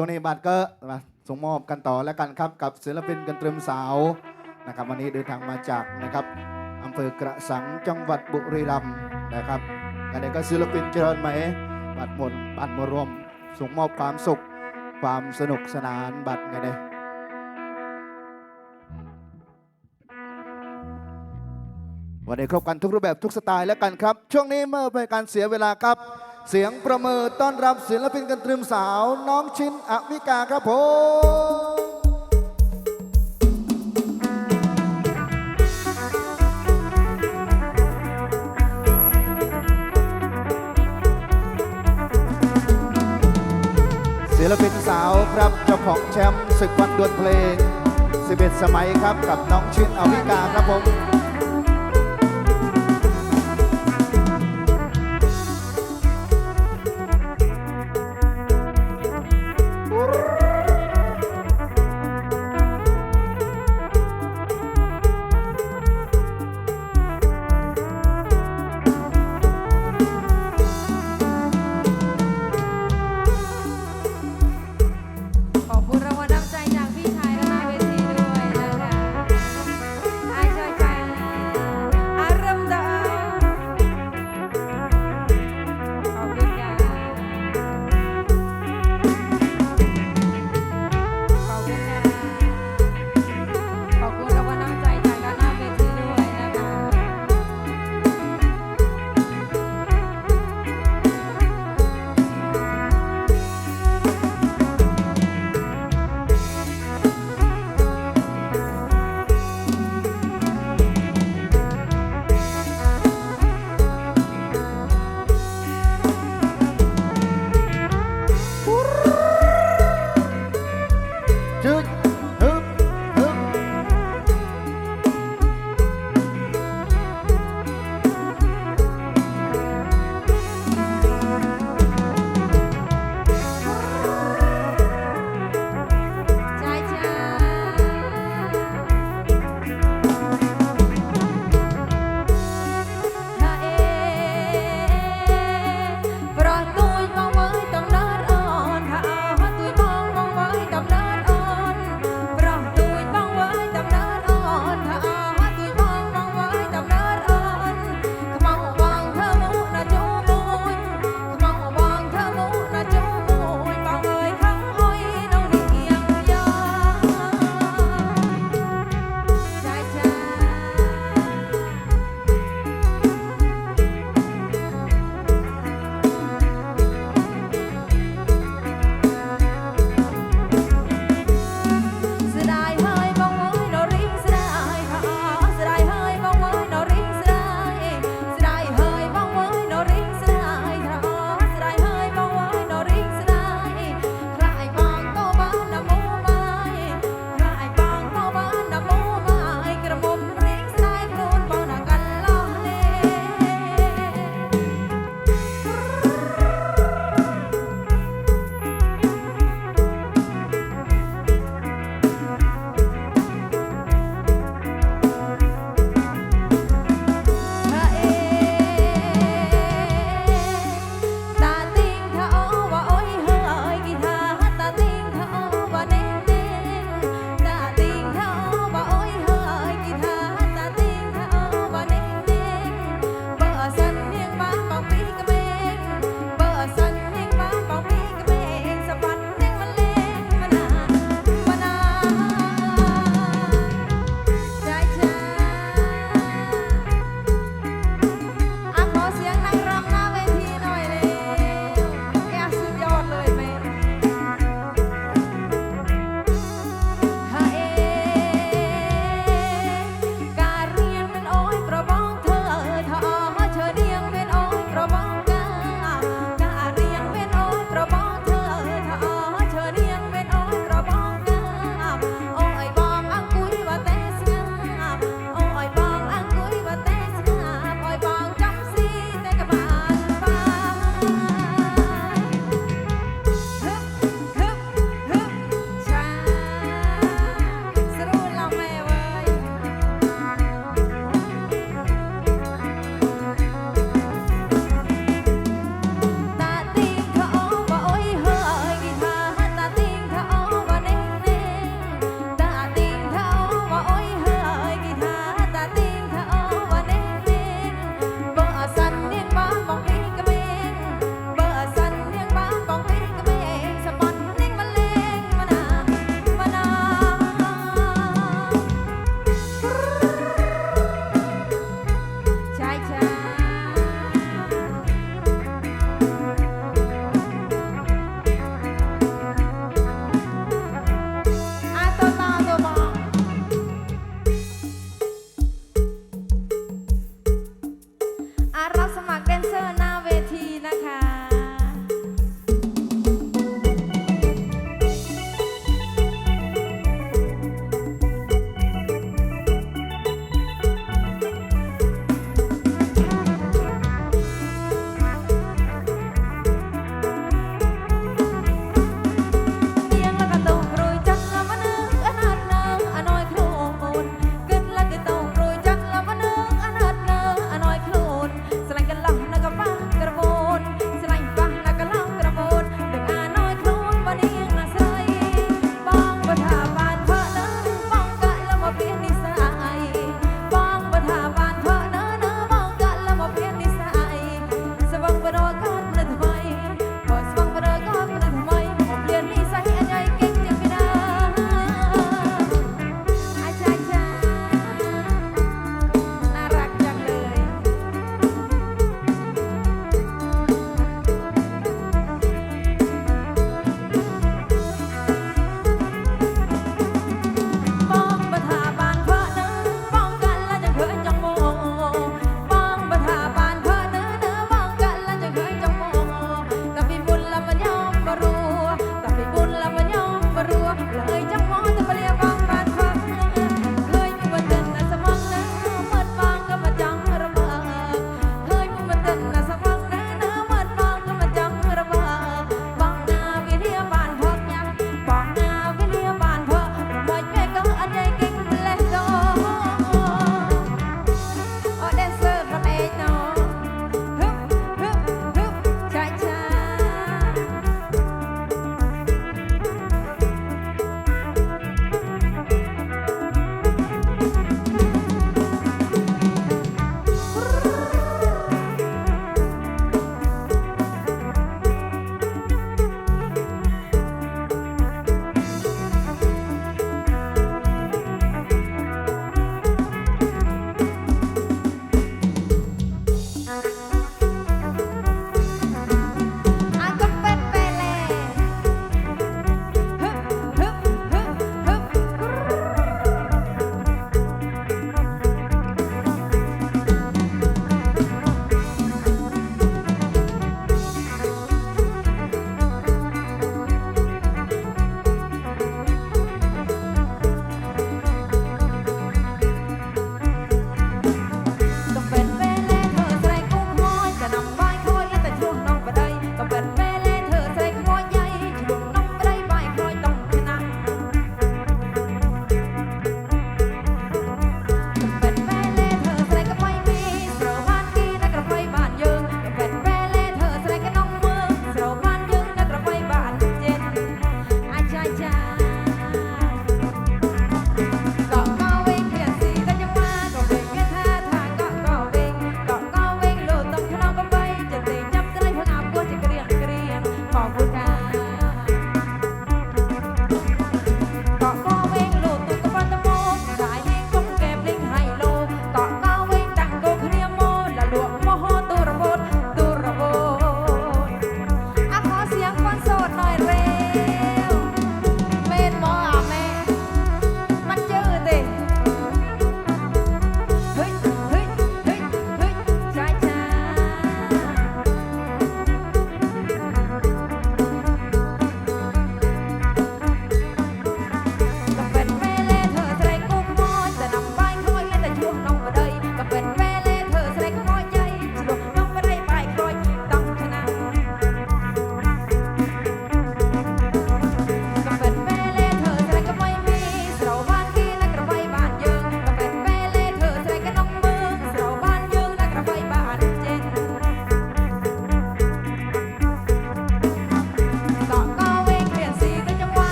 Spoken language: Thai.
ช่วงนี้บัตรก็มาส่งมอบกันต่อแล้วกันครับ กับศิลปินกันตรึมสาวนะครับ วันนี้เดินทางมาจากนะครับอำเภอกระสังจังหวัดบุรีรัมย์นะครับกันนี้ก็ศิลปินเจริญไหม บัตรหมดบัตรมารวมส่งมอบความสุข ความสนุกสนานบัตรไงเนี่ยวันนี้ครบกันทุกรูปแบบทุกสไตล์แล้วกันครับ ช่วงนี้เมื่อเป็นการเสียเวลาครับ เสียงประเมินต้อนรับศิลปินกันตรึมสาวน้องชินอวิกาครับผมศิลปินสาวครับเจ้าของแชมป์ศึกวันดวลเพลง 11 สมัยครับกับน้องชินอวิกาครับผม